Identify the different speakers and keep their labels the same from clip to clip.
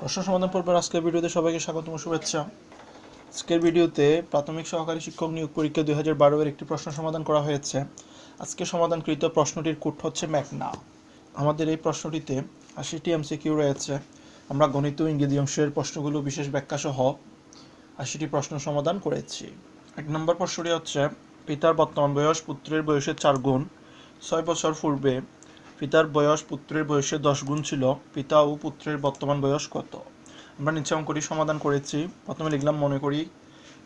Speaker 1: প্রশ্ন সমাধান পর্বের আজকের ভিডিওতে সবাইকে স্বাগতম, শুভেচ্ছা। আজকের ভিডিওতে প্রাথমিক সহকারী শিক্ষক নিয়োগ পরীক্ষা দুই হাজার বারো এর একটি প্রশ্ন সমাধান করা হয়েছে। আজকে সমাধানকৃত প্রশ্নটির কুট হচ্ছে ম্যাকনা। আমাদের এই প্রশ্নটিতে আশিটি এমসিকিউ রয়েছে। আমরা গণিত ইংরেজি অংশের প্রশ্নগুলো বিশেষ ব্যাখ্যা সহ আশিটি প্রশ্ন সমাধান করেছি। এক নম্বর প্রশ্নটি হচ্ছে, পিতার বর্তমান বয়স পুত্রের বয়সের চার গুণ। ছয় বছর পূর্বে পিতার বয়স পুত্রের বয়সে দশ গুণ ছিল, পিতা ও পুত্রের বর্তমান বয়স কত? আমরা নিচে অঙ্কটি সমাধান করেছি। প্রথমে লিখলাম, মনে করি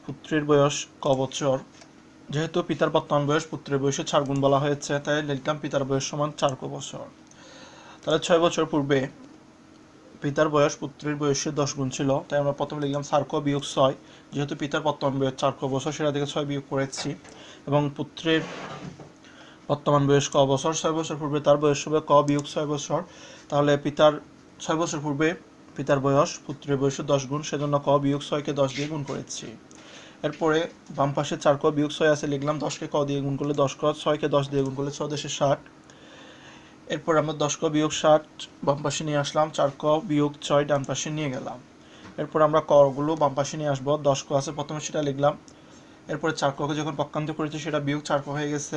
Speaker 1: পুত্রের বয়স ক বছর। যেহেতু পিতার বর্তমান বয়স পুত্রের বয়সে চার গুণ বলা হয়েছে, তাই লিখলাম পিতার বয়স সমান চার ক বছর। তাহলে ছয় বছর পূর্বে পিতার বয়স পুত্রের বয়সে দশ গুণ ছিল, তাই আমরা প্রথমে লিখলাম চার ক বিয়োগ ছয়। যেহেতু পিতার বর্তমান বয়স চার বছর, সেটা থেকে ছয় বিয়োগ করেছি। এবং পুত্রের বর্তমান বয়স ক বছর ছয় বছর পূর্বে তার বয়স হবে ক বিয়োগ ছয় বছর। তাহলে পিতার ছয় বছর পূর্বে পিতার বয়স, পুত্রের বয়সে দশ গুণ, সেজন্য ক বিয়োগ ছয়কে দশ দিয়ে গুণ করেছি। এরপরে বাম পাশে চার ক বিয়োগ ছয় আছে, লিখলাম দশকে ক দিয়ে গুণ করলে দশ, ক ছয়কে দশ দিয়ে গুণ করলে ছ দেশে ষাট। এরপর আমরা দশ ক বিয়োগ ষাট, বাম পাশে নিয়ে আসলাম, চার ক বিয়োগ ছয় ডান পাশে নিয়ে গেলাম। এরপর আমরা কগুলো বাম পাশে নিয়ে আসব, দশ ক আছে, প্রথমে সেটা লিখলাম। এরপরে চার ককে যখন পক্ষান্ত করেছি, সেটা বিয়োগ চার ক হয়ে গেছে।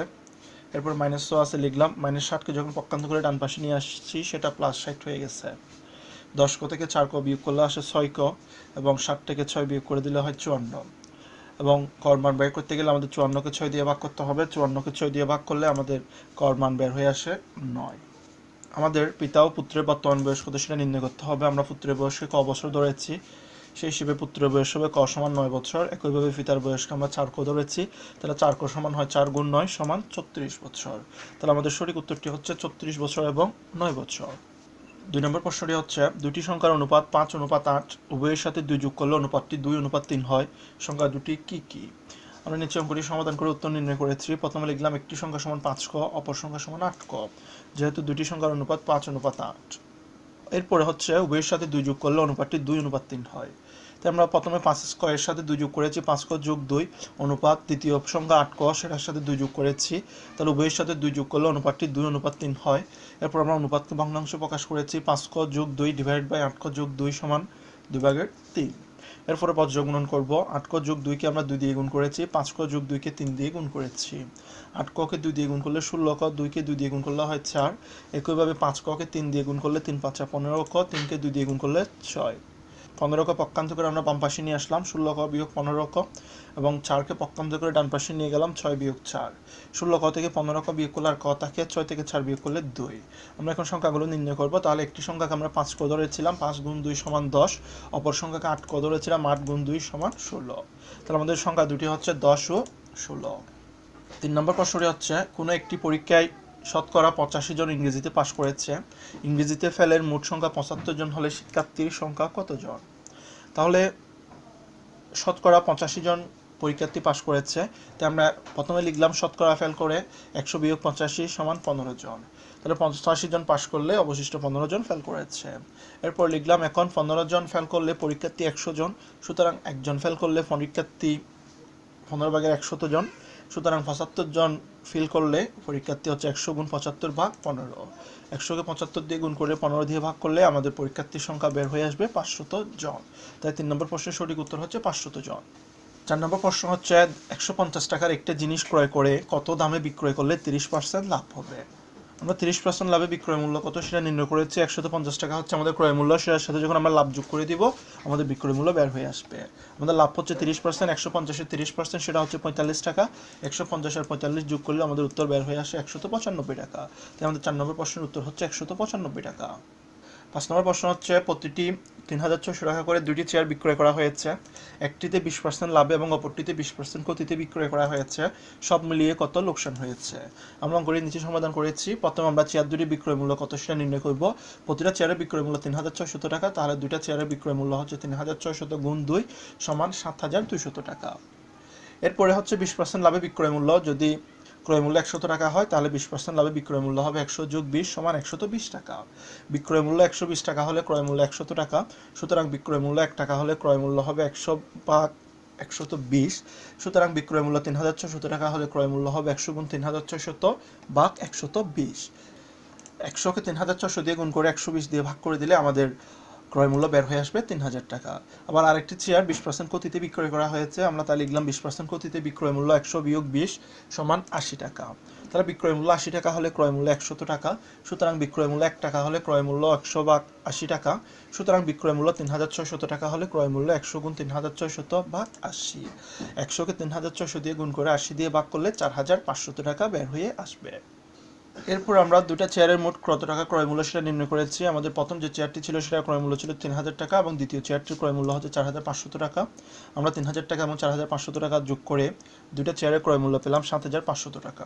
Speaker 1: এরপর মাইনাস ছ আছে লিখলাম মাইনাস ষাটকে যখন পক্ষান্ত করে ডান পাশে নিয়ে আসছি, সেটা প্লাস ষাট হয়ে গেছে। দশ ক থেকে চার ক বিয়োগ করলে আসে ছয় ক, এবং ষাট থেকে ছয় বিয়োগ করে দিলে হয় চুয়ান্ন। এবং কর মান বের করতে গেলে আমাদের চুয়ান্নকে ছয় দিয়ে ভাগ করতে হবে চুয়ান্নকে ছয় দিয়ে ভাগ করলে আমাদের কর মান বের হয়ে আসে নয়। আমাদের পিতা ও পুত্রের বর্তমান বয়স কত সেটা নির্ণয় করতে হবে, আমরা পুত্রের বয়সকে ক বছর ধরেছি সেই হিসেবে পুত্রের বয়স হবে ক সমান নয় বছর একইভাবে পিতার বয়সকে আমরা চার ক ধরেছি। তাহলে চার ক সমান হয় চার গুণ নয় সমান ছত্রিশ বছর তাহলে আমাদের সঠিক উত্তরটি হচ্ছে ছত্রিশ বছর এবং নয় বছর দুই নম্বর প্রশ্নটি হচ্ছে দুটি সংখ্যার অনুপাত পাঁচ, অনুপাত আট, উভয়ের সাথে দুই যোগ করলে অনুপাতটি দুই, অনুপাত তিন হয়। সংখ্যা দুটি কি কি? আমরা নিচে অঙ্কটি সমাধান করে উত্তর নির্ণয় করেছি। প্রথমে লিখলাম একটি সংখ্যা সমান পাঁচ ক, অপর সংখ্যা সমান আট ক, যেহেতু দুটি সংখ্যার অনুপাত পাঁচ, অনুপাত আট। এরপরে হচ্ছে উভয়ের সাথে দুই যোগ করলে অনুপাতটি দুই, অনুপাত তিন হয়। তাই আমরা প্রথমে পাঁচ স্কোয়ের সাথে দুই যোগ করেছি, পাঁচ ক যোগ দুই, অনুপাত তৃতীয় সংখ্যা আট ক সেটার সাথে দুই যোগ করেছি। তাহলে উভয়ের সাথে দুই যোগ করলে অনুপাতটি দুই, অনুপাত তিন হয়। এরপর আমরা অনুপাতকে ভগ্নাংশ প্রকাশ করেছি, পাঁচ ক যোগ দুই ডিভাইড বাই আট ক যোগ দুই সমান দুই ভাগের তিন। এরপরে বজ্র গুণন করব। আট ক যোগ দুইকে আমরা দুই দিয়ে গুণ করেছি, পাঁচ ক যোগ দুইকে তিন দিয়ে গুণ করেছি। আট ককে দুই দিয়ে গুণ করলে ষোলো ক দুইকে দুই দিয়ে গুণ করলে হয় চার। একইভাবে পাঁচ ককে তিন দিয়ে গুণ করলে তিন পাঁচা পনেরো ক তিনকে দুই দিয়ে গুণ করলে ছয়। পনেরো ক পক্ষান্ত করে আমরা বাম পাশে নিয়ে আসলাম ষোলো ক বিয়োগ পনেরো ক এবং চারকে পক্ষান্ত করে ডান পাশে নিয়ে গেলাম, ছয় বিয়োগ চার। ষোলো ক থেকে পনেরো ক বিয়োগ করলে আর ক থাকে ছয় থেকে চার বিয়োগ করলে দুই। আমরা এখন সংখ্যাগুলো নির্ণয় করব, তাহলে একটি সংখ্যাকে আমরা পাঁচ ক ধরেছিলাম, পাঁচ গুণ দুই সমান দশ, অপর সংখ্যাকে আট ক ধরেছিলাম, আট গুণ দুই সমান ষোলো। তাহলে আমাদের সংখ্যা দুটি হচ্ছে দশ ও ষোলো। তিন নম্বর প্রশ্নটি হচ্ছে, কোনো একটি পরীক্ষায় শতকরা পঁচাশি জন ইংরেজিতে পাশ করেছে। ইংরেজিতে ফেলের মোট সংখ্যা পঁচাত্তর জন হলে শিক্ষার্থীর সংখ্যা কতজন? তাহলে শতকরা পঁচাশি জন পরীক্ষার্থী পাশ করেছে। তাই আমরা প্রথমে লিখলাম শতকরা ফেল করে একশো বিয়োগ পঁচাশি সমান পনেরো জন। তাহলে পঁচাশি জন পাশ করলে অবশিষ্ট পনেরো জন ফেল করেছে। এরপর লিখলাম এখন পনেরো জন ফেল করলে পরীক্ষার্থী একশো জন, সুতরাং একজন ফেল করলে পরীক্ষার্থী পনেরো ভাগের একশত জন সুতরাং পঁচাত্তর জন ফিল করলে পরীক্ষার্থী হচ্ছে একশো গুণ পঁচাত্তর ভাগ পনেরো। একশোকে পঁচাত্তর দিয়ে গুণ করে পনেরো দিয়ে ভাগ করলে আমাদের পরীক্ষার্থীর সংখ্যা বের হয়ে আসবে পাঁচশত জন। তাই তিন নম্বর প্রশ্নের সঠিক উত্তর হচ্ছে পাঁচশত জন। চার নম্বর প্রশ্ন হচ্ছে একশো পঞ্চাশ টাকার একটা জিনিস ক্রয় করে কত দামে বিক্রয় করলে তিরিশ পার্সেন্ট লাভ হবে? আমরা তিরিশ পার্সেন্ট লাভে বিক্রয় মূল্য কত সেটা নির্ণয় করেছি, একশত পঞ্চাশ টাকা হচ্ছে আমাদের ক্রয় মূল্য, সেটার সাথে যখন আমরা লাভ যোগ করে দিব, আমাদের বিক্রয় মূল্য বের হয়ে আসবে। আমাদের লাভ হচ্ছে তিরিশ পার্সেন্ট একশো পঞ্চাশের তিরিশ পার্সেন্ট সেটা হচ্ছে পঁয়তাল্লিশ টাকা। একশো পঞ্চাশ আর পঁয়তাল্লিশ যোগ করলে আমাদের উত্তর বের হয়ে আসে একশত পঁচানব্বই টাকা। তাই আমাদের চার নম্বর প্রশ্নের উত্তর হচ্ছে একশত পঁচানব্বই টাকা। পাঁচ নম্বর প্রশ্ন হচ্ছে, প্রতিটি তিন হাজার ছশো টাকা করে দুটি চেয়ার বিক্রয় করা হয়েছে। একটিতে বিশ পার্সেন্ট লাভে এবং অপরটিতে বিশ পার্সেন্ট ক্ষতিতে বিক্রয় করা হয়েছে। সব মিলিয়ে কত লোকসান হয়েছে? আমরা অঙ্কটি নিচে সমাধান করেছি। প্রথম আমরা চেয়ার দুটি বিক্রয় মূল্য কত সেটা নির্ণয় করব। প্রতিটা চেয়ারের বিক্রয় মূল্য তিন হাজার ছয়শত টাকা, তাহলে দুইটা চেয়ারের বিক্রয় মূল্য হচ্ছে তিন হাজার ছয়শত গুণ দুই সমান সাত হাজার দুইশত টাকা। এরপরে হচ্ছে বিশ পার্সেন্ট লাভে বিক্রয় মূল্য। যদি ক্রয় মূল্য একশত টাকা হয়, তাহলে বিশ পার্সেন্ট লাভে বিক্রয় মূল্য হবে একশো যোগ বিশ সমান একশত বিশ টাকা। বিক্রয় মূল্য একশো বিশ টাকা হলে ক্রয় মূল্য একশত টাকা, সুতরাং বিক্রয় মূল্য এক টাকা হলে ক্রয় মূল্য হবে একশো বা একশত বিশ, সুতরাং বিক্রয় মূল্য তিন হাজার ছশত টাকা হলে ক্রয় মূল্য হবে একশো গুণ তিন হাজার ছশত বা একশত বিশ। একশোকে তিন হাজার ছশো দিয়ে গুণ করে একশো বিশ দিয়ে ভাগ করে দিলে আমাদের ক্রয় মূল্য বের হয়ে আসবে তিন হাজার টাকা। আবার আরেকটি চেয়ার বিশ পার্সেন্ট গতিতে বিক্রয় করা হয়েছে। আমরা তাই লিখলাম বিশ পার্সেন্ট গতিতে বিক্রয় মূল্য একশো বিয়োগ বিশ সমান আশি টাকা। তাহলে বিক্রয় মূল্য আশি টাকা হলে ক্রয় মূল্য একশত টাকা, সুতরাং বিক্রয় মূল্য এক টাকা হলে ক্রয় মূল্য একশো বা আশি টাকা, সুতরাং বিক্রয় মূল্য তিন হাজার ছয়শত টাকা হলে ক্রয় মূল্য একশো গুণ তিন হাজার ছয়শত বা আশি। একশোকে তিন হাজার ছয়শো দিয়ে গুণ করে আশি দিয়ে ভাগ করলে চার হাজার পাঁচশত টাকা বের হয়ে আসবে। এরপর আমরা দুটা চেয়ারের মোট কত টাকা ক্রয় মূল্য সেটা নির্ণয় করেছি। আমাদের প্রথম যে চেয়ারটি ছিল সেটা ক্রয় মূল্য ছিল তিন হাজার টাকা এবং দ্বিতীয় চেয়ারটির ক্রয় মূল্য হচ্ছে চার হাজার পাঁচশত টাকা। আমরা তিন হাজার টাকা এবং চার হাজার পাঁচশত টাকা যোগ করে দুটা চেয়ারের ক্রয় মূল্য পেলাম সাত হাজার পাঁচশত টাকা।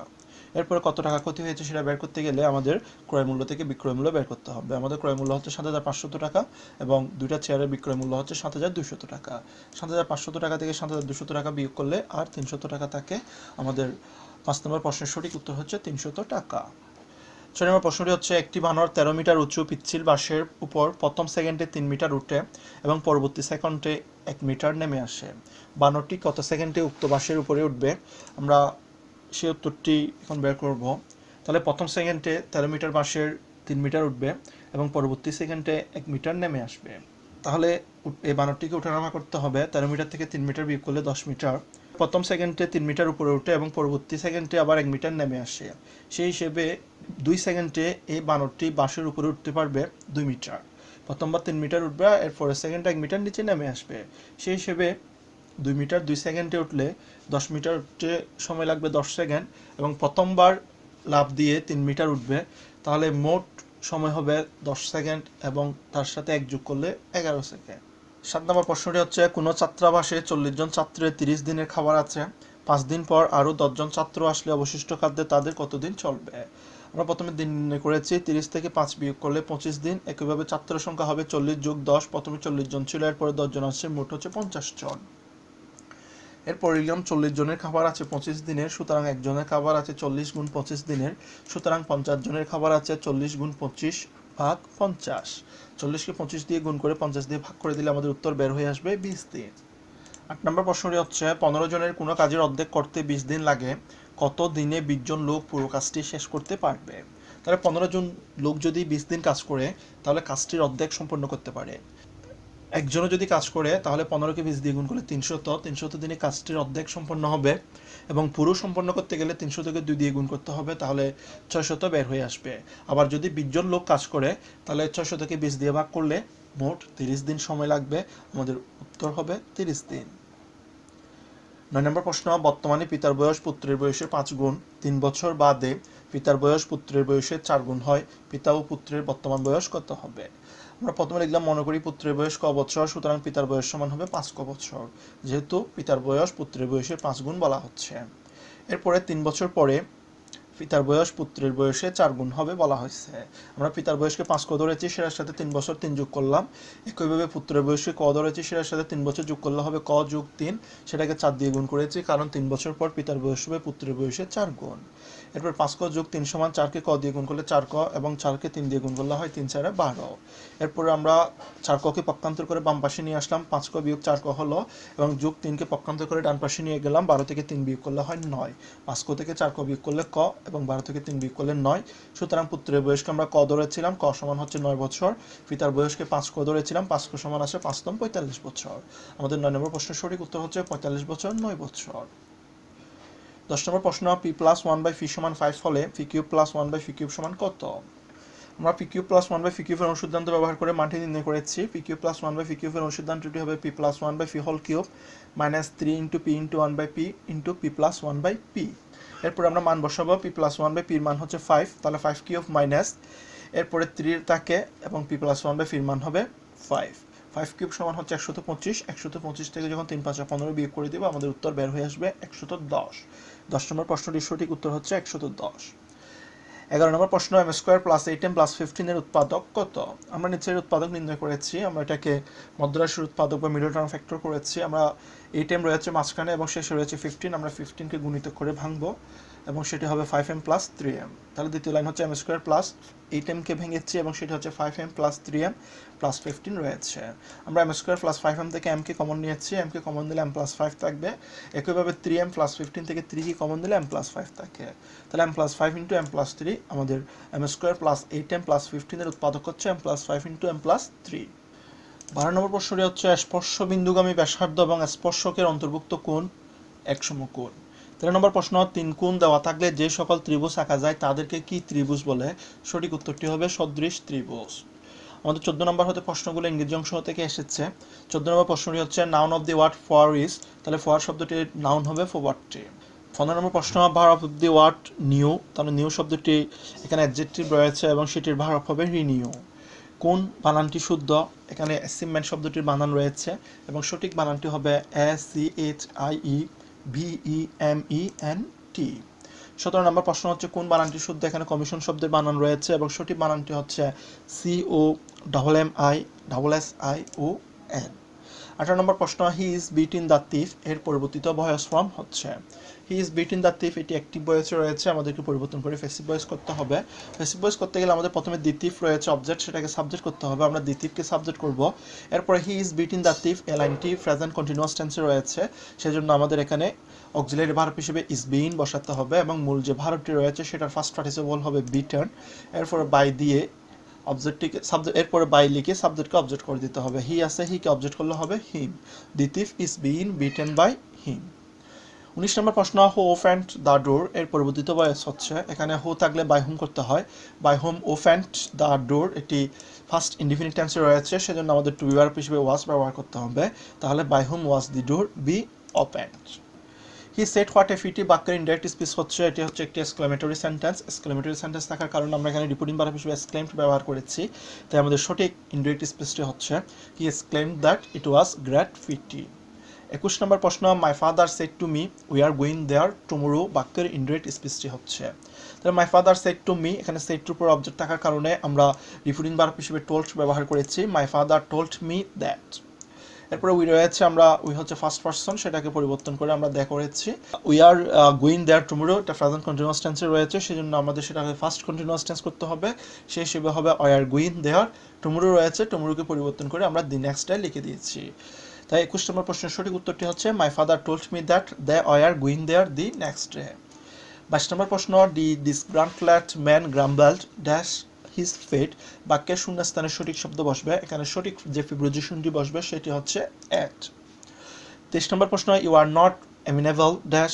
Speaker 1: এরপরে কত টাকা ক্ষতি হয়েছে সেটা বের করতে গেলে আমাদের ক্রয় মূল্য থেকে বিক্রয় মূল্য বের করতে হবে। আমাদের ক্রয় মূল্য হচ্ছে সাত হাজার পাঁচশত টাকা এবং দুইটা চেয়ারের বিক্রয় মূল্য হচ্ছে সাত হাজার দুশত টাকা। সাত হাজার পাঁচশত টাকা থেকে সাত হাজার দুশত টাকা বিয়োগ করলে আর তিনশত টাকা থাকে আমাদের পাঁচ নম্বর প্রশ্নের সঠিক উত্তর হচ্ছে তিনশত টাকা। ছয় নম্বর প্রশ্নটি হচ্ছে, একটি বানর তেরো মিটার উঁচু পিচ্ছিল বাঁশের উপর প্রথম সেকেন্ডে তিন মিটার উঠে এবং পরবর্তী সেকেন্ডে এক মিটার নেমে আসে। বানরটি কত সেকেন্ডে উক্ত বাঁশের উপরে উঠবে? আমরা সেই উত্তরটি এখন বের করব। তাহলে প্রথম সেকেন্ডে তেরো মিটার বাঁশের তিন মিটার উঠবে এবং পরবর্তী সেকেন্ডে এক মিটার নেমে আসবে। তাহলে এই বানরটিকে ওঠানামা করতে হবে। তেরো মিটার থেকে তিন মিটার বিয়োগ করলে দশ মিটার। প্রথম সেকেন্ডে তিন মিটার উপরে ওঠে এবং পরবর্তী সেকেন্ডে আবার এক মিটার নেমে আসে। সেই হিসেবে দুই সেকেন্ডে এই বানরটি বাঁশের উপরে উঠতে পারবে দুই মিটার। প্রথমবার তিন মিটার উঠবে এর পরের সেকেন্ডে এক মিটার নিচে নেমে আসবে। সেই হিসেবে দুই মিটার, দুই সেকেন্ডে উঠলে দশ মিটার উঠতে সময় লাগবে দশ সেকেন্ড এবং প্রথমবার লাফ দিয়ে তিন মিটার উঠবে, তাহলে মোট সময় হবে দশ সেকেন্ড এবং তার সাথে এক যোগ করলে এগারো সেকেন্ড সাত নম্বর প্রশ্নটি হচ্ছে, কোনো ছাত্রাবাসে চল্লিশ জন ছাত্রের তিরিশ দিনের খাবার আছে, পাঁচ দিন পর আরও দশজন ছাত্র আসলে অবশিষ্ট খাদ্যে তাদের কতদিন চলবে? আমরা প্রথমে দিন নির্ণয় করেছি, তিরিশ থেকে পাঁচ বিয়োগ করলে পঁচিশ দিন। একইভাবে ছাত্র সংখ্যা হবে চল্লিশ যোগ দশ, প্রথমে চল্লিশ জন ছিল, এরপরে দশজন আসছে, মোট হচ্ছে পঞ্চাশ জন। এরপর লিখলাম চল্লিশ জনের খাবার আছে পঁচিশ দিনের, সুতরাং একজনের খাবার আছে চল্লিশ গুণ পঁচিশ দিনের, সুতরাং পঞ্চাশ জনের খাবার আছে চল্লিশ গুণ পঁচিশ। ভাগ পঞ্চাশ। চল্লিশকে পঁচিশ দিয়ে গুণ করে পঞ্চাশ দিয়ে ভাগ করে দিলে আমাদের উত্তর বের হয়ে আসবে বিশ দিন। আট নম্বর প্রশ্নটি হচ্ছে, পনেরো জনের কোনো কাজের অর্ধেক করতে বিশ দিন লাগে, কত দিনে বিশ জন লোক পুরো কাজটি শেষ করতে পারবে? তাহলে পনেরো জন লোক যদি বিশ দিন কাজ করে, তাহলে কাজটির অর্ধেক সম্পন্ন করতে পারে। একজনও যদি কাজ করে, তাহলে পনেরোকে বিশ দিয়ে গুণ করলে তিনশত তিনশত দিনে কাজটির অর্ধেক সম্পন্ন হবে এবং পুরো সম্পন্ন করতে গেলে তিনশো থেকে দুই দিয়ে গুণ করতে হবে, তাহলে ছয়শত বের হয়ে আসবে। আবার যদি বিশজন লোক কাজ করে, তাহলে ছয়শো থেকে বিশ দিয়ে ভাগ করলে মোট তিরিশ দিন সময় লাগবে, আমাদের উত্তর হবে তিরিশ দিন। নয় নম্বর প্রশ্ন, বর্তমানে পিতার বয়স পুত্রের বয়সের পাঁচ গুণ, তিন বছর বাদে পিতার বয়স পুত্রের বয়সের চার গুণ হয়, পিতা ও পুত্রের বর্তমান বয়স কত হবে? আমরা প্রথমে লিখলাম, মনে করি পুত্রের বয়স ক বছর সুতরাং পিতার বয়স সমান হবে পাঁচ ক বছর যেহেতু পিতার বয়স পুত্রের বয়সের পাঁচ গুণ বলা হচ্ছে। এরপরে তিন বছর পরে পিতার বয়স পুত্রের বয়সে চার গুণ হবে বলা হয়েছে। আমরা পিতার বয়সকে পাঁচ ক ধরেছি সেটার সাথে তিন বছর তিন যোগ করলাম। একইভাবে পুত্রের বয়সকে ক ধরেছি সেটার সাথে তিন বছর যোগ করলে হবে ক যোগ তিন। সেটাকে চার দিয়ে গুণ করেছি, কারণ তিন বছর পর পিতার বয়স হবে পুত্রের বয়সে চার গুণ। এরপর পাঁচ ক যোগ তিন সমান চারকে ক দিয়ে গুণ করলে চার ক এবং চারকে তিন দিয়ে গুণ করলে হয় তিন চারে বারো। এরপরে আমরা চার ককে পক্ষান্তর করে বাম পাশে নিয়ে আসলাম, পাঁচ ক বিয়োগ চার ক হলো এবং যোগ তিনকে পক্ষান্তর করে ডান পাশে নিয়ে গেলাম, বারো থেকে তিন বিয়োগ করলে হয় নয়। পাঁচ ক থেকে চার ক বিয়োগ করলে ক এবং বারো থেকে তিন বিয়োগ করলে নয়। সুতরাং পুত্রের বয়সকে আমরা ক ধরেছিলাম ক সমান হচ্ছে নয় বছর পিতার বয়সকে পাঁচ ক ধরেছিলাম পাঁচ ক সমান আসে পাঁচতম পঁয়তাল্লিশ বছর আমাদের নয় নম্বর প্রশ্নের সঠিক উত্তর হচ্ছে পঁয়তাল্লিশ বছর, নয় বছর দশ নম্বর প্রশ্ন p plus one by p সমান ফাইভ হলে p cube plus one by p cube সমান কত? আমরা p cube plus one by p কিউবের অনুসিদ্ধান্ত ব্যবহার করে মানটি নির্ণয় করেছি। P cube plus one by p কিউবের অনুসিদ্ধান্তটি হবে p plus one by p whole cube minus three into p into one by p into p plus one by p এরপর আমরা মান বসাবো, পি প্লাস ওয়ান বাই পির মান হচ্ছে ফাইভ তাহলে ফাইভ কিউব মাইনাস এরপরে থ্রির তাকে এবং পি প্লাস ওয়ান বাই পির মান হবে ফাইভ ফাইভ কিউব সমান হচ্ছে একশত পঁচিশ একশত পঁচিশ থেকে যখন তিন, পাঁচ পনেরো বিয়োগ করে দেবো, আমাদের উত্তর বের হয়ে আসবে একশত দশ। দশ নম্বর প্রশ্নটির সঠিক উত্তর হচ্ছে একশত দশ। এগারো নম্বর প্রশ্ন m square plus eight m plus ফিফটিনের উৎপাদক কত? আমরা নিচের উৎপাদক নির্ণয় করেছি, আমরা এটাকে মদ্রাসের উৎপাদক বা মিডল টার্ম ফ্যাক্টর করেছি, আমরা এইট এম রয়েছে মাঝখানে এবং শেষে রয়েছে ফিফটিন আমরা ফিফটিনকে গুণিত করে ভাঙবো। এবং সেটি হবে five m plus three m তাহলে দ্বিতীয় লাইন হচ্ছে এম স্কোয়ার প্লাস এইট এমকে ভেঙেছি এবং সেটি হচ্ছে five m plus three m plus fifteen রয়েছে আমরা m square plus five m থেকে এমকে কমন নিয়েছি এমকে কমন দিলে এম প্লাস ফাইভ থাকবে একইভাবে থ্রি এম প্লাস ফিফটিন থেকে থ্রি কি কমন দিলে এম প্লাস ফাইভ থাকে তাহলে m plus five into m plus three আমাদের m square plus eight m plus ফিফটিনের উৎপাদক হচ্ছে m plus five into m plus three বারো নম্বর প্রশ্নটি হচ্ছে স্পর্শ বিন্দুগামী ব্যাসার্ধ এবং স্পর্শকের অন্তর্ভুক্ত কোণ একসম কোণ তেরো নম্বর প্রশ্ন, তিন কোণ দেওয়া থাকলে যে সকল ত্রিভুজ আঁকা যায় তাদেরকে কি ত্রিভুজ বলে? সঠিক উত্তরটি হবে সদৃশ ত্রিভুজ। আমাদের চোদ্দ নম্বর হতে প্রশ্নগুলো ইংরেজি অংশ থেকে এসেছে। চোদ্দ নম্বর প্রশ্নটি হচ্ছে noun of the word for is তাহলে ফর শব্দটির নাউন হবে ফোয়ার্ডটি পনেরো নম্বর প্রশ্ন verb of the word new তাহলে নিউ শব্দটি এখানে অ্যাডজেক্টিভ রয়েছে এবং সেটির ভার অফ হবে রিনিউ কোন বানানটি শুদ্ধ? এখানে অ্যাসিমেন্ট শব্দটির বানান রয়েছে এবং সঠিক বানানটি হবে A C H I E V E M E N T সতেরো নম্বর প্রশ্ন হচ্ছে, কোন বানানটি শুদ্ধ? এখানে কমিশন শব্দের বানান রয়েছে এবং সঠিক বানানটি হচ্ছে C O double M I double S I O N আঠারো নম্বর প্রশ্ন he is beat in the thief এর পরিবর্তিত ভয়েস ফর্ম হচ্ছে। He is beat in the thief এটি অ্যাক্টিভ বয়সে রয়েছে, আমাদেরকে পরিবর্তন করে ফেসিভ বয়স করতে হবে। ফেসিভ বয়স করতে গেলে আমাদের প্রথমে দ্বিতীয় রয়েছে অবজেক্ট সেটাকে সাবজেক্ট করতে হবে, আমরা দ্বিতীয়কে সাবজেক্ট করব। এরপরে he is beat in the thief এ লাইনটি প্রেজেন্ট কন্টিনিউয়াস টেন্সে রয়েছে, সেজন্য আমাদের এখানে অক্সিলারি ভার্ব হিসেবে ইজ বিন বসাতে হবে, এবং মূল যে ভার্বটি রয়েছে, সেটার ফার্স্ট পার্টিসিপল হবে বিটার্ন এরপরে বাই দিয়ে অবজেক্টটিকে সাবজেক্ট এরপরে বাই লিখে সাবজেক্টকে অবজেক্ট করে দিতে হবে। হি আছে হিকে অবজেক্ট করলে হবে him the thief is being beaten by him উনিশ নম্বর প্রশ্ন হো ফ্যান্ট দ্য ডোর এর পরিবর্তিত বয়স হচ্ছে, এখানে হো থাকলে বাই হোম করতে হয়? বাই হোম ও ফ্যান্ট দ্য ডোর এটি ফার্স্ট ইনডিফিনিট টেন্সে রয়েছে, সেজন্য আমাদের টু বিভার হিসেবে ওয়াজ ব্যবহার করতে হবে। তাহলে by whom was the door be opened he said what a pity বাক্যের ইনডাইরেক্ট স্পিচ হচ্ছে এটি হচ্ছে একটি এক্সক্লেমেটরি সেন্টেন্স এক্সক্লেমেটরি সেন্টেন্স থাকার কারণে আমরা এখানে রিপোর্টিং ভার্ব হিসেবে এক্সক্লেমড ব্যবহার করেছি। তাই আমাদের সঠিক ইনডাইরেক্ট স্পিচটি হচ্ছে he exclaimed that it was great pity একুশ নম্বর প্রশ্ন my father said to me we are going there tomorrow বাক্যের ইনডাইরেক্ট স্পিচটি হচ্ছে। তাহলে my father said to me এখানে সেট টু উপর অবজেক্ট থাকার কারণে আমরা রিপোর্টিং ভার্ব হিসেবে টোল্ড ব্যবহার করেছি। My father told me that এরপরে উই রয়েছে আমরা উই হচ্ছে ফার্স্ট পার্সন সেটাকে পরিবর্তন করে আমরা দেয়া করেছি we are going there tomorrow এটা প্রেজেন্ট কন্টিনিউয়াস টেন্সে রয়েছে, সেজন্য আমাদের সেটাকে ফার্স্ট কন্টিনিউয়াস টেন্স করতে হবে। সেই হিসেবে হবে we are going there tomorrow রয়েছে টুমোরোকে পরিবর্তন করে আমরা দি নেক্সট ডে লিখে দিয়েছি। তাই একুশ নম্বর প্রশ্নের সঠিক উত্তরটি হচ্ছে my father told me that they were going there the next day বাইশ নম্বর প্রশ্ন D disgruntled man grumbled dash his fate বাক্যের শূন্যস্থানে সঠিক শব্দ বসবে। এখানে সঠিক যে প্রিপোজিশনটি বসবে, সেটি হচ্ছে অ্যাট তেইশ নম্বর প্রশ্ন you are not amenable dash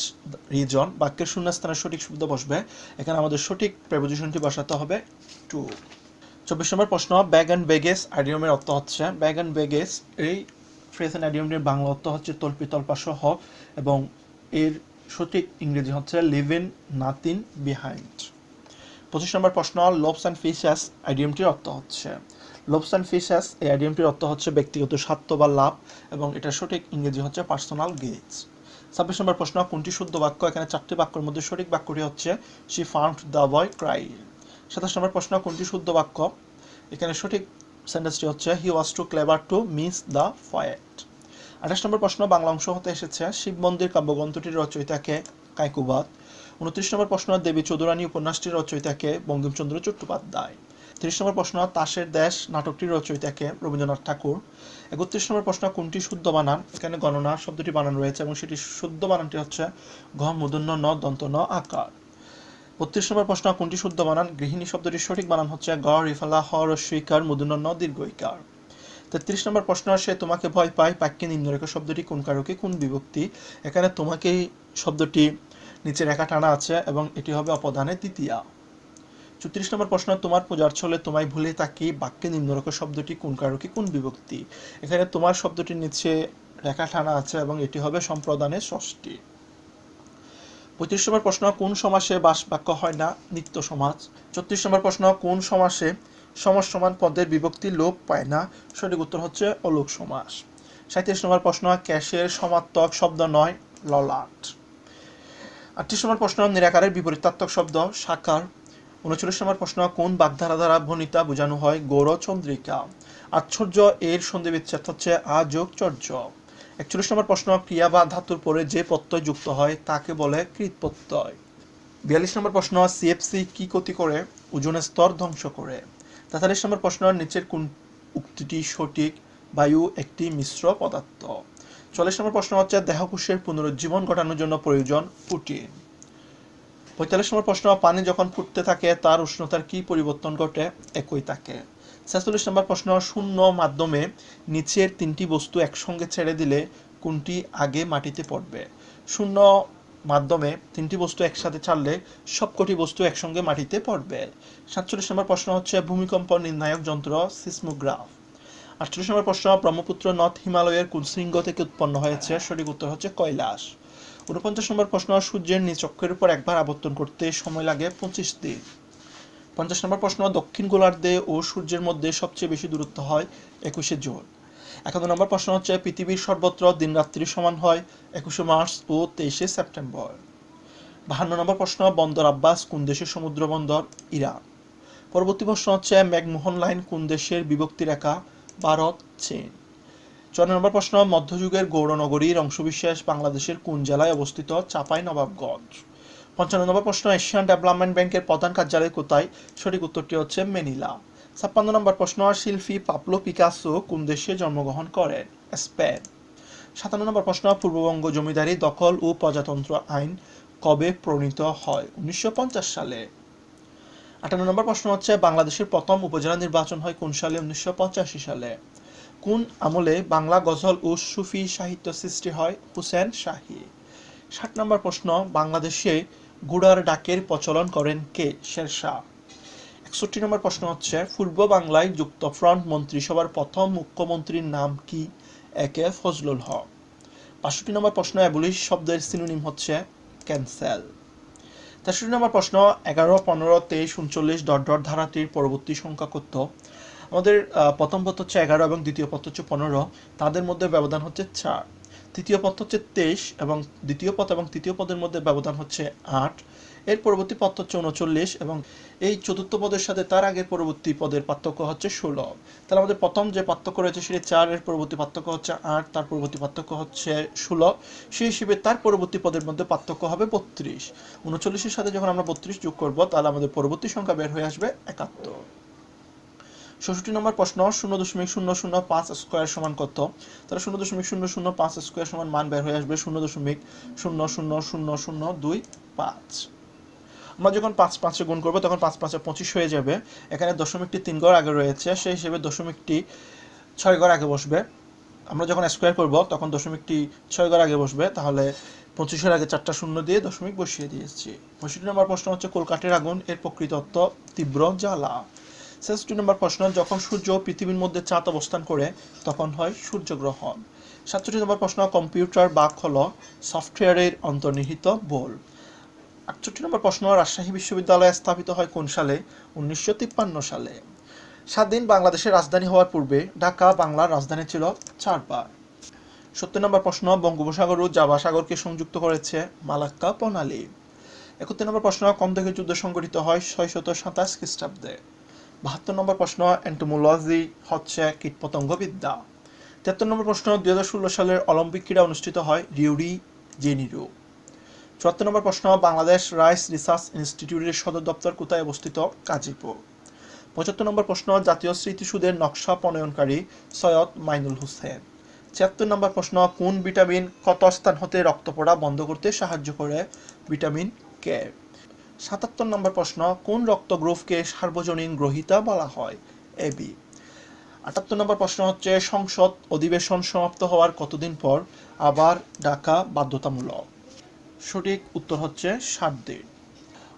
Speaker 1: reason বাক্যের শূন্যস্থানে সঠিক শব্দ বসবে। এখানে আমাদের সঠিক প্রেপোজিশনটি বসাতে হবে টু। চব্বিশ নম্বর প্রশ্ন ব্যাগ অ্যান্ড বেগেস আইডিয়মের অর্থ হচ্ছে ব্যাগ অ্যান্ড বেগেস এই ফ্রেস অ্যান্ড আইডিয়মটির বাংলা অর্থ হচ্ছে তল্পি তল্পা সহ এবং এর সঠিক ইংরেজি হচ্ছে লিভ ইন নাথিং বিহাইন্ড পঁচিশ নম্বর প্রশ্ন লোভস অ্যান্ড ফিশাস আইডিএমটির অর্থ হচ্ছে লোভস অ্যান্ড ফিশাস এই আইডিএমটির অর্থ হচ্ছে ব্যক্তিগত স্বার্থ বা লাভ, এবং এটার সঠিক ইংরেজি হচ্ছে পার্সোনাল গেজ ছাব্বিশ নম্বর প্রশ্ন, কোনটি শুদ্ধ বাক্য? এখানে চারটি বাক্যের মধ্যে সঠিক বাক্যটি হচ্ছে she found the boy cry সাতাশ নম্বর প্রশ্ন, কোনটি শুদ্ধ বাক্য? এখানে সঠিক সেন্টেন্সটি হচ্ছে he was too clever to miss the ফয়েট আঠাশ নম্বর প্রশ্ন, বাংলা অংশ হতে এসেছে শিব মন্দির কাব্যগ্রন্থটির রচয়িতাকে কাইকুবাদ। উনত্রিশ নম্বর প্রশ্ন, দেবী চৌধুরানী উপন্যাসটির রচয়িতাকে বঙ্কিমচন্দ্র চট্টোপাধ্যায়। তিরিশ নম্বর প্রশ্ন, তাসের দেশ নাটকটির রচয়িতাকে রবীন্দ্রনাথ ঠাকুর। একত্রিশ নম্বর প্রশ্ন, কোনটি শুদ্ধ বানান? এখানে গণনা শব্দটি বানান রয়েছে এবং সেটি শুদ্ধ বানানটি হচ্ছে ঘ মুদন্য ন, দন্ত, ন, আকার। বত্রিশ নম্বর প্রশ্ন, কোনটি শুদ্ধ বানান? গৃহিণী শব্দটির সঠিক বানান হচ্ছে গ, রিফালা, হ রস্বইকার মুদন্য ন দীর্ঘইকার তেত্রিশ নম্বর প্রশ্ন, সে তোমাকে ভয় পায়? বাক্যে নিম্নরেখা শব্দটি কোন কারকে? কোন বিভক্তি? এখানে তোমাকেই শব্দটি নিচে রেখা টানা আছে এবং এটি হবে অপদানে তৃতীয়া চৌত্রিশ নম্বর প্রশ্ন, তোমার পূজার ছলে তোমায় ভুলে তাকি বাক্যে নিম্নরক শব্দটি কোন কারকে কোন বিভক্তি? এখানে তোমার শব্দটির নিচে রেখা টানা আছে এবং এটি হবে সম্প্রদানে ষষ্ঠী। পঁয়ত্রিশ নম্বর প্রশ্ন, কোন সমাসে বাস বাক্য হয় না? নিত্য সমাজ। চৌত্রিশ নম্বর প্রশ্ন, কোন সমাসে সমাজ সমান পদের বিভক্তি লোপ পায় না? সঠিক উত্তর হচ্ছে অলোক সমাস। সাঁত্রিশ নম্বর প্রশ্ন, ক্যাশের সমাত্মক শব্দ নয়, ললাট। আটত্রিশ নম্বর প্রশ্ন নিরাকারের বিপরীতাত্মক শব্দ সাকার। উনচল্লিশ নম্বর প্রশ্ন, কোন বাগধারা দ্বারা ভনিতা বোঝানো হয় গৌরচন্দ্রিকা? আশ্চর্য এর সন্ধি বিচ্ছেদ হচ্ছে আযোগচর্য একচল্লিশ নম্বর প্রশ্ন, ক্রিয়া বা ধাতুর পরে যে প্রত্যয় যুক্ত হয়, তাকে বলে কৃত প্রত্যয় বিয়াল্লিশ নম্বর প্রশ্ন, সিএফসি কি ক্ষতি করে? ওজনের স্তর ধ্বংস করে। তেতাল্লিশ নম্বর প্রশ্ন, নিচের কোন উক্তিটি সঠিক? বায়ু একটি মিশ্র পদার্থ। চল্লিশ নম্বর প্রশ্ন হচ্ছে, দেহকোষের পুনরুজ্জীবন ঘটানোর জন্য প্রয়োজন প্রোটিন পঁয়তাল্লিশ নম্বর প্রশ্ন, পানি যখন ফুটতে থাকে, তার উষ্ণতার কি পরিবর্তন ঘটে? একই থাকে ছেচল্লিশ নম্বর প্রশ্ন, শূন্য মাধ্যমে নিচের তিনটি বস্তু একসঙ্গে ছেড়ে দিলে কোনটি আগে মাটিতে পড়বে? শূন্য মাধ্যমে তিনটি বস্তু একসাথে ছাড়লে সবকটি বস্তু একসঙ্গে মাটিতে পড়বে। সাতচল্লিশ নম্বর প্রশ্ন হচ্ছে, ভূমিকম্প নির্ণায়ক যন্ত্র, সিসমোগ্রাফ। আটচল্লিশ নম্বর প্রশ্ন, ব্রহ্মপুত্র নদ হিমালয়ের কোন শৃঙ্গ থেকে উৎপন্ন হয়েছে? সঠিক উত্তর হচ্ছে কৈলাস। উনপঞ্চাশ নম্বর প্রশ্ন, সূর্যের নিচক্রের উপর একবার আবর্তন করতে সময় লাগে পঁচিশ দিন। পঞ্চাশ নম্বর প্রশ্ন, দক্ষিণ গোলার্ধে ও সূর্যের মধ্যে সবচেয়ে বেশি দূরত্ব হয় একুশে জুন। একান্ন নম্বর প্রশ্ন হচ্ছে, পৃথিবীর সর্বত্র দিনরাত্রি সমান হয় একুশে মার্চ ও তেইশে সেপ্টেম্বর। বাহান্ন নম্বর প্রশ্ন, বন্দর আব্বাস কোন দেশের সমুদ্র বন্দর? ইরান। পরবর্তী প্রশ্ন হচ্ছে ম্যাকমোহন লাইন কোন দেশের বিভক্তি রেখা? ভারত, চীন। চুয়ান্ন নম্বর প্রশ্ন, মধ্যযুগের গৌরনগরীর অংশবিশেষ বাংলাদেশের কোন জেলায় অবস্থিত? চাপাই নবাবগঞ্জ। পঞ্চান্ন নম্বর প্রশ্ন, এশিয়ান ডেভেলপমেন্ট ব্যাংকের প্রধান কার্যালয় কোথায়? সঠিক উত্তরটি হচ্ছে মেনিলা। ছাপ্পান্ন নম্বর প্রশ্ন, শিল্পী পাপলো পিকাসো কোন দেশে জন্মগ্রহণ করেন? স্পেন। সাতান্ন নম্বর প্রশ্ন, পূর্ববঙ্গ জমিদারি দখল ও প্রজাতন্ত্র আইন কবে প্রণীত হয়? উনিশশো পঞ্চাশ সালে। আটান্ন নম্বর প্রশ্ন হচ্ছে, বাংলাদেশের প্রথম উপজেলা নির্বাচন হয় কোন সালে, উনিশশো পঁচাশি সালে? কোন আমলে বাংলা গজল ও সুফি সাহিত্য সৃষ্টি হয়? হুসেন শাহী। ষাট নম্বর প্রশ্ন, বাংলাদেশে গুড়ার ডাকের প্রচলন করেন কে? শেরশাহ একষট্টি নম্বর প্রশ্ন হচ্ছে, পূর্ব বাংলায় যুক্তফ্রন্ট মন্ত্রিসভার প্রথম মুখ্যমন্ত্রীর নাম কি? এ কে ফজলুল হক। বাষট্টি নম্বর প্রশ্ন, অ্যাবলিশ শব্দের সিনোনিম হচ্ছে ক্যান্সেল। তেষট্টি নম্বর প্রশ্ন, এগারো, পনেরো, তেইশ, উনচল্লিশ, ডট ডট ধারাটির পরবর্তী সংখ্যা কত? আমাদের প্রথম পথ হচ্ছে এগারো এবং দ্বিতীয় পথ হচ্ছে পনেরো। তাদের মধ্যে ব্যবধান হচ্ছে চার। তৃতীয় পথ হচ্ছে তেইশ এবং দ্বিতীয় পথ এবং তৃতীয় পদের মধ্যে ব্যবধান হচ্ছে আট। এর পরবর্তী পথ হচ্ছে উনচল্লিশ এবং এই চতুর্থ পদের সাথে তার আগের পরবর্তী পদের পার্থক্য হচ্ছে ষোলো। তাহলে আমাদের প্রথম যে পার্থক্য রয়েছে সেটি চার এর পরবর্তী পার্থক্য হচ্ছে আট, তার পরবর্তী পার্থক্য হচ্ছে ষোলো। সেই হিসেবে তার পরবর্তী পদের মধ্যে পার্থক্য হবে বত্রিশ। উনচল্লিশের সাথে যখন আমরা বত্রিশ যোগ করব, তাহলে আমাদের পরবর্তী সংখ্যা বের হয়ে আসবে একাত্তর। ষষ্ঠী নম্বর প্রশ্ন, শূন্য দশমিক শূন্য শূন্য পাঁচ স্কোয়ার সমান কত? তাহলে শূন্য দশমিক শূন্য শূন্য পাঁচ স্কোয়ার সমান মান বের হয়ে আসবে শূন্য দশমিক শূন্য শূন্য শূন্য শূন্য দুই পাঁচ। আমরা যখন পাঁচ পাঁচে গুণ করব, তখন পাঁচ পাঁচে পঁচিশ হয়ে যাবে। এখানে দশমিকটি তিন ঘর আগে রয়েছে, সেই হিসেবে দশমিকটি ছয় ঘর আগে বসবে। আমরা যখন স্কোয়ার করব, তখন দশমিকটি ছয় ঘর আগে বসবে। তাহলে পঁচিশের আগে চারটা শূন্য দিয়ে দশমিক বসিয়ে দিয়েছি। পঁয়ষট্টি নম্বর প্রশ্ন হচ্ছে কলকাটের আগুন এর প্রকৃতত্ব তীব্র জ্বালা? ছেষট্টি নম্বর প্রশ্ন, যখন সূর্য পৃথিবীর মধ্যে চাঁদ অবস্থান করে, তখন হয় সূর্যগ্রহণ। সাতষট্টি নম্বর প্রশ্ন, কম্পিউটার বাক হল সফটওয়্যারের অন্তর্নিহিত বোল। আটষট্টি নম্বর প্রশ্ন, রাজশাহী বিশ্ববিদ্যালয় স্থাপিত হয় কোন সালে? উনিশশো তিপ্পান্ন সালে। স্বাধীন বাংলাদেশের রাজধানী হওয়ার পূর্বে ঢাকা, বাংলার রাজধানী ছিল চারবার। সত্তর নম্বর প্রশ্ন, বঙ্গোপসাগর ও জাভা সাগরকে সংযুক্ত করেছে মালাক্কা প্রণালী। একাত্তর নম্বর প্রশ্ন, কম থেকে যুদ্ধ সংগঠিত হয় ছয়শত সাতাশ খ্রিস্টাব্দে। বাহাত্তর নম্বর প্রশ্ন অ্যান্টোমোলজি হচ্ছে কীটপতঙ্গ বিদ্যা তিয়াত্তর নম্বর প্রশ্ন, দুই হাজার ষোলো সালের অলিম্পিক ক্রীড়া অনুষ্ঠিত হয় রিউরি জেনিরো। চুয়াত্তর নম্বর প্রশ্ন, বাংলাদেশ রাইস রিসার্চ ইনস্টিটিউটের সদর দপ্তর কোথায় অবস্থিত? গাজীপুর। পঁচাত্তর নম্বর প্রশ্ন, জাতীয় স্মৃতিসুদের নকশা প্রণয়নকারী সৈয়দ মাইনুল হোসেন। ছিয়াত্তর নম্বর প্রশ্ন, কোন ভিটামিন কত স্থান হতে রক্ত পড়া বন্ধ করতে সাহায্য করে? ভিটামিন কে সাতাত্তর নম্বর প্রশ্ন, কোন রক্ত গ্রুপকে সার্বজনীন গ্রহিতা বলা হয়? এবি আটাত্তর নম্বর প্রশ্ন হচ্ছে, সংসদ অধিবেশন সমাপ্ত হওয়ার কতদিন পর আবার ডাকা বাধ্যতামূলক? সঠিক উত্তর হচ্ছে ষাট দিন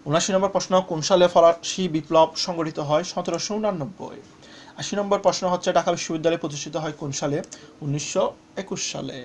Speaker 1: উনাশি নম্বর প্রশ্ন, কোন সালে ফরাসি বিপ্লব সংগঠিত হয়? সতেরোশো উনানব্বই। আশি নম্বর প্রশ্ন হচ্ছে, ঢাকা বিশ্ববিদ্যালয় প্রতিষ্ঠিত হয় কোন সালে? উনিশশো একুশ সালে।